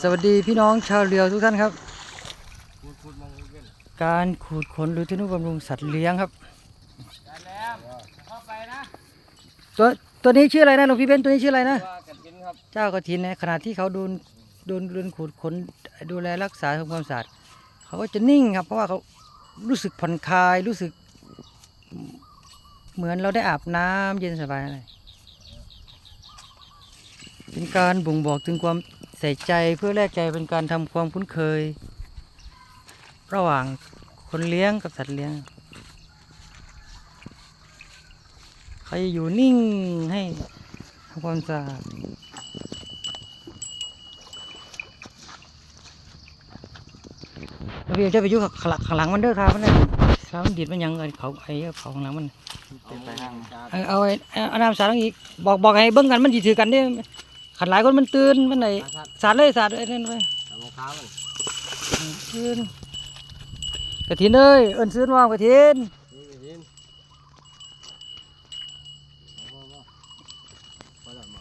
สวัสดีพี่น้องชาวเรือทุกท่านครับพูดพูดมองเว้นการขูดขนหรือทนุบำรุงสัตว์เลี้ยงครับแล้วเข้าไปนะตัวตัวนี้ชื่ออะไรนะหลวงพี่เบนตัวนี้ชื่ออะไรนะว่ากันกินครับเจ้ากระถินในขณะที่เขาโดนโดนโดนขูดขนดูแลรักษาทำความสะอาดเขาก็จะนิ่งครับ เพราะว่าเขารู้สึกผ่อนคลายรู้สึก เหมือนเราได้อาบน้ำเย็นสบายอะไรเป็นการบ่งบอกถึงความ ใส่ใจเพื่อแลกใจเป็นการทำความคุ้นเคย ระหว่างคนเลี้ยงกับสัตว์เลี้ยงเขาจะอยู่นิ่งให้ทำความสะอาดแล้วพี่จะไปยู่ข้างหลังขลังมันเด้อครับมันเนี่ยครับมันดีดมันยังไงเขาไอ้เขาข้างหลังมัน เอาเอาไอ้เอาน้ำสาดลงอีกบอกบอกให้เบิ้งกันมันสิถือกันเด้ ขันหลายคนมันตื่นมันไหนอาชัดสาดเลยสาดไอ้นั่นไปตามรองเท้ามันตื่นกระถินเอ้ยเอิ้นซื้อว่ากระถิน